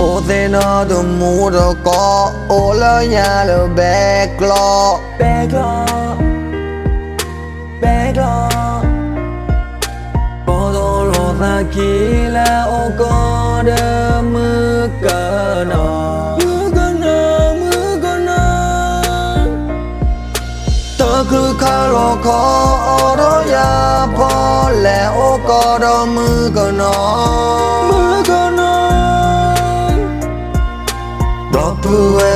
Odeno do muro ko olo yalo beklo beklo beklo Podolo na kila okoda mukano mukano mukano Toku karo ko oro ya pole okoda mukano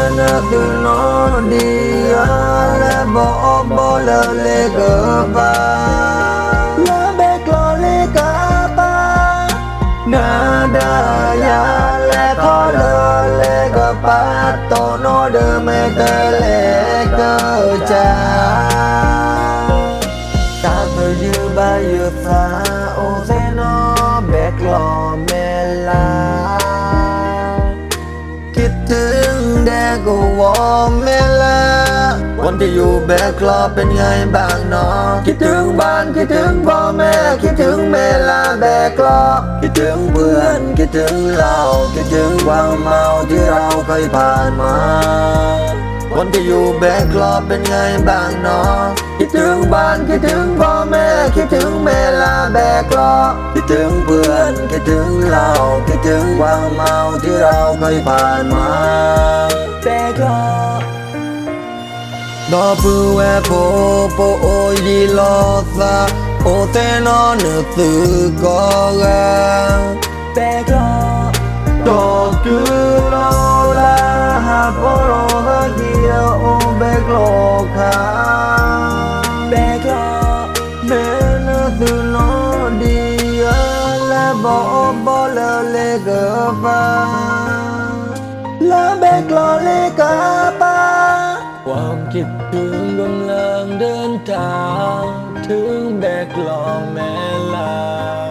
Menatu no dia le bo bo le le ke pa ลาแบกลอเลกาปา Nada ya le ko le le ke pa to no de me ke le ke cha Ta tu yu ba yu sa o se no back lo me ดกก็วอมเมลาวันที่อยู่แบกคลอเป็นไงบ้างเนาะคิดถึงบ้านคิดถึงพ่อแม่คิดถึงเมลาแบกคลอคิดถึงเพื่อนคิดถึงเราคิดถึงความเมาที่เราเคยผ่านมา วันที่อยู่แบกคลอเป็นไงบ้างเนาะคิดถึงบ้านคิดถึงพ่อแม่คิดถึงเมลาแบกคลอคิดถึงเพื่อนคิดถึงเราคิดถึงความเมาที่เราเคยผ่านมาแบกลอดอปูเวโปโปโอยีโลซาโอเตนอเนตือกอกาแบกลอดอกกุโลลาฮาโปโร ฮากิโอโอเบกโลคาแบกลอ Menatu no dia la bo bo la le ga ba ลาแบกลอเลกาปาความคิดถึงกำลังเดินทาง ถึงแบกลอแม่ลา